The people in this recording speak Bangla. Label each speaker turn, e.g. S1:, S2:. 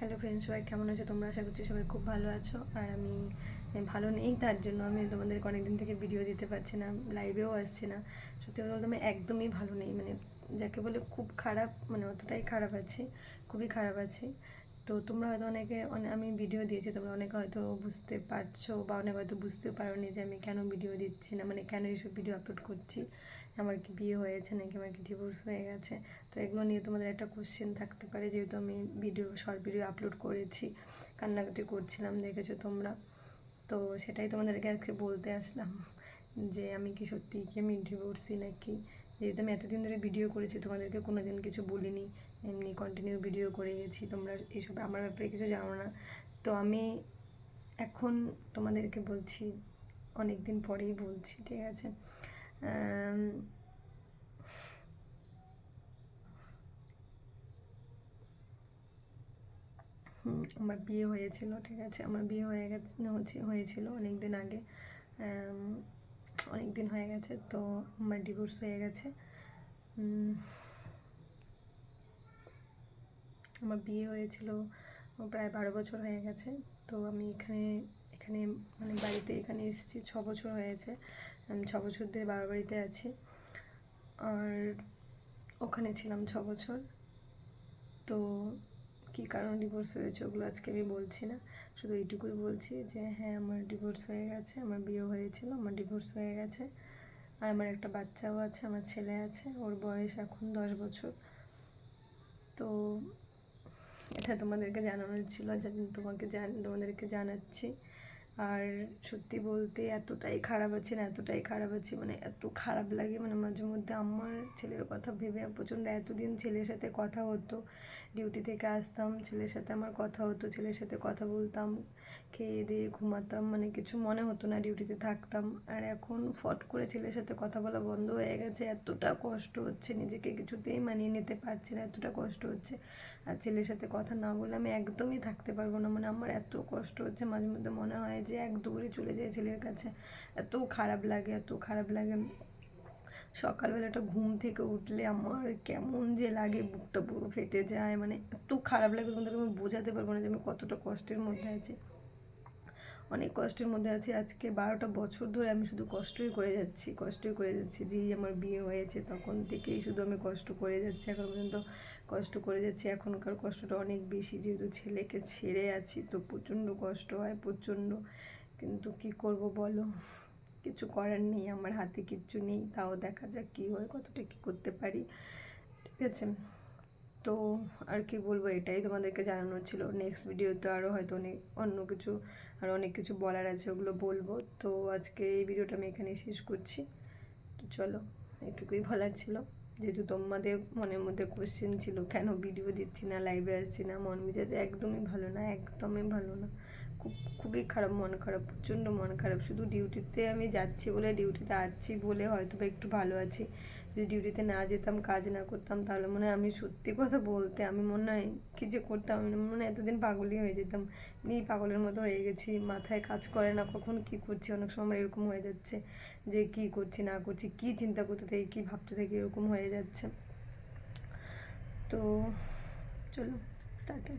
S1: হ্যালো ফ্রেন্ডস সবাই কেমন আছো? তোমরা আশা করছি সবাই খুব ভালো আছো। আর আমি ভালো নেই, তার জন্য আমি তোমাদেরকে অনেকদিন থেকে ভিডিও দিতে পারছি না লাইভেও আসছি না। সত্যি কথা বলতে আমি একদমই ভালো নেই মানে যাকে বলে খুব খারাপ মানে অতটাই খারাপ আছি, খুবই খারাপ আছি। তো তোমরা হয়তো অনেকে অনে- আমি ভিডিও দিয়েছি, তোমরা অনেকে হয়তো বুঝতে পারছ বা অনেকে হয়তো বুঝতেও পারোনি যে আমি কেন ভিডিও দিচ্ছি না মানে কেন এইসব ভিডিও আপলোড করছি, আমার কি বিয়ে হয়েছে নাকি আমার কি ডিভোর্স হয়ে গেছে। তো এগুলো নিয়ে তোমাদের একটা কোশ্চেন থাকতে পারে, যেহেতু আমি ভিডিও শর্ট ভিডিও আপলোড করেছি, কান্নাকাটি করছিলাম, দেখেছ তোমরা? তো সেটাই তোমাদেরকে আজকে বলতে আসলাম যে আমি কি সত্যি কি আমি ডিভোর্সি নাকি? যেহেতু আমি এতদিন ধরে ভিডিও করেছি, তোমাদেরকে কোনো দিন কিছু বলিনি। এমনি কন্টিনিউ ভিডিও করে গেছি তোমরা এইসব আমার ব্যাপারে কিছু জানো না। তো আমি এখন তোমাদেরকে বলছি অনেক দিন পরেই বলছি, ঠিক আছে? আমার বিয়ে হয়েছিল, ঠিক আছে? আমার বিয়ে হয়ে গেছে হয়েছিল অনেক দিন আগে অনেক দিন হয়ে গেছে, তো আমার ডিভোর্স হয়ে গেছে। আমার বিয়ে হয়েছিল প্রায় বারো বছর হয়ে গেছে, তো আমি এখানে এখানে মানে বাড়িতে এখানে এসেছি, ছ বছর হয়েছে। আমি ছ বছর ধরে বাবার বাড়িতে আছি। আর ওখানে ছিলাম ছ বছর। তো কী কারণে ডিভোর্স হয়েছে ওগুলো আজকে আমি বলছি না। শুধু এইটুকুই বলছি যে হ্যাঁ আমার ডিভোর্স হয়ে গেছে, আমার বিয়ে হয়েছিল, আমার ডিভোর্স হয়ে গেছে। আর আমার একটা বাচ্চাও আছে, আমার ছেলে আছে, ওর বয়স এখন দশ বছর। তো এটা তোমাদেরকে জানানোর ছিল তোমাকে জান, তোমাদেরকে জানাচ্ছি। আর সত্যি বলতে এতটাই খারাপ আছি না, এতটাই খারাপ আছি মানে এত খারাপ লাগে মানে মাঝে মধ্যে আমার ছেলের কথা ভেবে প্রচণ্ড এতদিন ছেলের সাথে কথা হতো ডিউটি থেকে আসতাম, ছেলের সাথে আমার কথা হতো, ছেলের সাথে কথা বলতাম, খেয়ে দিয়ে ঘুমাতাম মানে কিছু মনে হতো না ডিউটিতে থাকতাম, আর এখন ফট করে ছেলের সাথে কথা বলা বন্ধ হয়ে গেছে, এতটা কষ্ট হচ্ছে, নিজেকে কিছুতেই মানিয়ে নিতে পারছি না, এতটা কষ্ট হচ্ছে, আর ছেলের সাথে কথা না বলে আমি একদমই থাকতে পারব না মানে আমার এত কষ্ট হচ্ছে, মাঝে মধ্যে মনে হয় যে এক দৌড়ে চলে যায় ছেলের কাছে। এত খারাপ লাগে, এত খারাপ লাগে। সকালবেলাটা ঘুম থেকে উঠলে আমার কেমন যে লাগে, বুকটা পুরো ফেটে যায়। মানে এত খারাপ লাগে তোমাদেরকে আমি বোঝাতে পারব না যে আমি কতটা কষ্টের মধ্যে আছি। অনেক কষ্টের মধ্যে আছি। আজকে বারোটা বছর ধরে আমি শুধু কষ্টই করে যাচ্ছি, কষ্টই করে যাচ্ছি। যেই আমার বিয়ে হয়েছে তখন থেকেই শুধু আমি কষ্ট করে যাচ্ছি। এখন পর্যন্ত কষ্ট করে যাচ্ছি। এখনকার কষ্টটা অনেক বেশি। যেহেতু ছেলেকে ছেড়ে আছি তো প্রচণ্ড কষ্ট হয়, প্রচণ্ড। কিন্তু কি করব বলো? কিছু করার নেই। আমার হাতে কিচ্ছু নেই। তাও দেখা যাক কী হয়, কতটা কী করতে পারি। ঠিক আছে? তো আর কি বলব, এটাই তোমাদেরকে জানানোর ছিল। নেক্সট ভিডিওতে আরও হয়তো অনেক, অন্য কিছু, আর অনেক কিছু বলার আছে, ওগুলো বলব। তো আজকে এই ভিডিওটা আমি এখানে শেষ করছি। তো চলো, এটুকুই বলার ছিল। যেহেতু তোমাদের মনের মধ্যে কোশ্চেন ছিল, কেন ভিডিও দিচ্ছি না লাইভে আসছি না, মন মেজাজ একদমই ভালো না, একদমই ভালো না। খুব, খুবই খারাপ, মন খারাপ, প্রচণ্ড মন খারাপ। শুধু ডিউটিতে আমি যাচ্ছি বলে ডিউটিতে আছি বলে হয়তো বা একটু ভালো আছি। যদি ডিউটিতে না যেতাম, কাজ না করতাম, তাহলে মনে হয় আমি সত্যি কথা বলতে আমি মনে হয় কী যে করতাম মনে হয় এতদিন পাগলই হয়ে যেতাম। নিয়ে পাগলের মতো হয়ে গেছি, মাথায় কাজ করে না, কখন কী করছি, অনেক সময় এরকম হয়ে যাচ্ছে যে কী করছি, না করছি, কী চিন্তা করতে থাকি, কী ভাবতে থাকি, এরকম হয়ে যাচ্ছে। তো চলো, টাটা।